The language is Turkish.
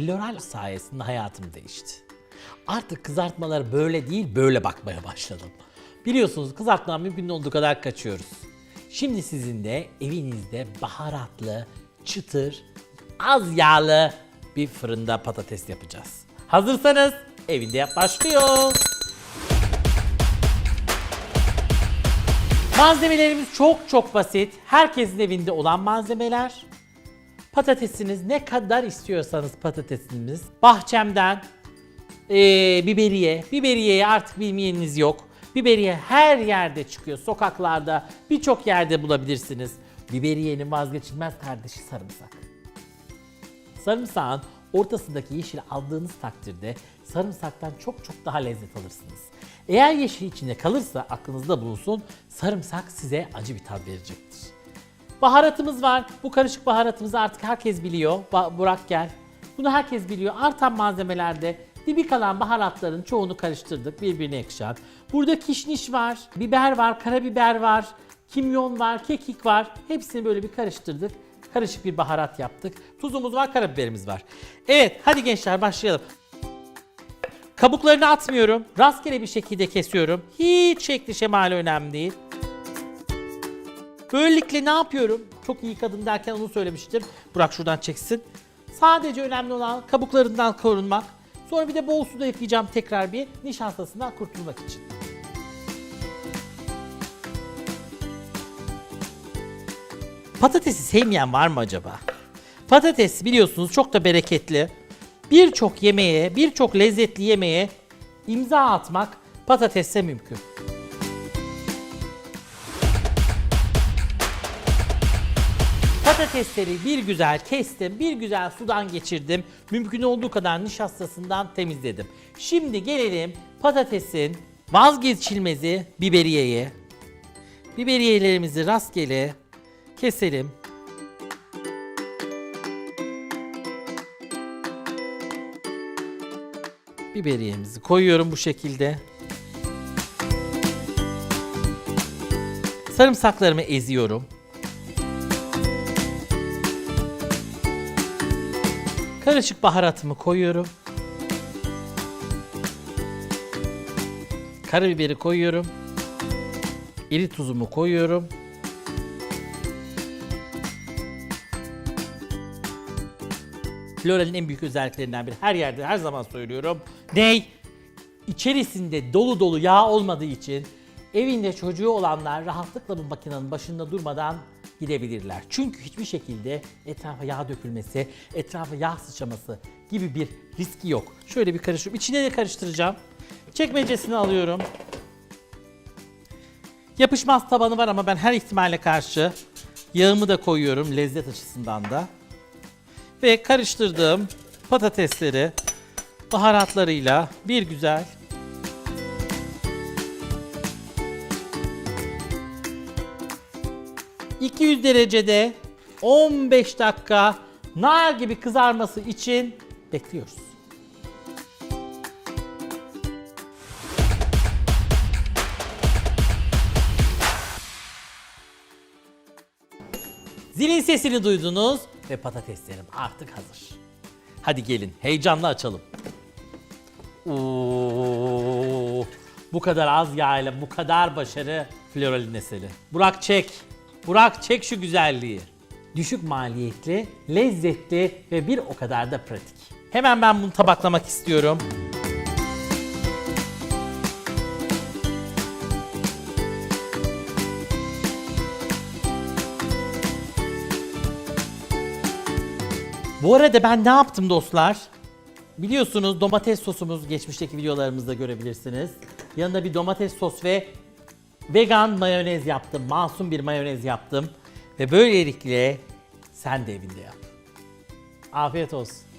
Floral sayesinde hayatım değişti. Artık kızartmalara böyle değil böyle bakmaya başladım. Biliyorsunuz kızartmadan mümkün olduğu kadar kaçıyoruz. Şimdi sizin de evinizde baharatlı, çıtır, az yağlı bir fırında patates yapacağız. Hazırsanız evinde yap başlıyor. Malzemelerimiz çok çok basit. Herkesin evinde olan malzemeler. Patatesiniz ne kadar istiyorsanız patatesiniz. Bahçemden eee, biberiye. Biberiyeye artık bilmeyeniniz yok. Biberiye her yerde çıkıyor. Sokaklarda birçok yerde bulabilirsiniz. Biberiyenin vazgeçilmez kardeşi sarımsak. Sarımsağın ortasındaki yeşili aldığınız takdirde sarımsaktan çok çok daha lezzet alırsınız. Eğer yeşil içinde kalırsa aklınızda bulunsun sarımsak size acı bir tat verecektir. Baharatımız var. Bu karışık baharatımızı artık herkes biliyor. Ba- Burak gel. Bunu herkes biliyor. Artan malzemelerde dibi kalan baharatların çoğunu karıştırdık birbirine yakışan. Burada kişniş var, biber var, karabiber var, kimyon var, kekik var. Hepsini böyle bir karıştırdık. Karışık bir baharat yaptık. Tuzumuz var, karabiberimiz var. Evet, hadi gençler başlayalım. Kabuklarını atmıyorum. Rastgele bir şekilde kesiyorum. Hiç şekli şemali önemli değil. Böylelikle ne yapıyorum? Çok iyi kadın derken onu söylemiştim. Burak şuradan çeksin. Sadece önemli olan kabuklarından korunmak. Sonra bir de bol suda yıkayacağım tekrar bir nişastasından kurtulmak için. Patatesi sevmeyen var mı acaba? Patates biliyorsunuz çok da bereketli. Birçok yemeğe, birçok lezzetli yemeğe imza atmak patatesle mümkün. Patatesleri bir güzel kestim, bir güzel sudan geçirdim. Mümkün olduğu kadar nişastasından temizledim. Şimdi gelelim patatesin vazgeçilmezi biberiyeye. Biberiyelerimizi rastgele keselim. Biberiyemizi koyuyorum bu şekilde. Sarımsaklarımı eziyorum. Karışık baharatımı koyuyorum. Karabiberi koyuyorum. İri tuzumu koyuyorum. Floral'in en büyük özelliklerinden biri. Her yerde her zaman söylüyorum. Ney? İçerisinde dolu dolu yağ olmadığı için evinde çocuğu olanlar rahatlıkla bu makinenin başında durmadan gidebilirler. Çünkü hiçbir şekilde etrafa yağ dökülmesi, etrafa yağ sıçraması gibi bir riski yok. Şöyle bir karıştırıyorum. İçine de karıştıracağım. Çekmecesini alıyorum. Yapışmaz tabanı var ama ben her ihtimale karşı yağımı da koyuyorum lezzet açısından da. Ve karıştırdığım patatesleri baharatlarıyla bir güzel ...200 derecede 15 dakika nar gibi kızarması için bekliyoruz. Zilin sesini duydunuz ve patateslerim artık hazır. Hadi gelin heyecanla açalım. Oo, bu kadar az yağ ile bu kadar başarı Floral'in eseri. Burak çek. Burak çek şu güzelliği. Düşük maliyetli, lezzetli ve bir o kadar da pratik. Hemen ben bunu tabaklamak istiyorum. Bu arada ben ne yaptım dostlar? Biliyorsunuz domates sosumuz geçmişteki videolarımızda görebilirsiniz. Yanında bir domates sos ve vegan mayonez yaptım. Masum bir mayonez yaptım. Ve böylelikle sen de evinde yap. Afiyet olsun.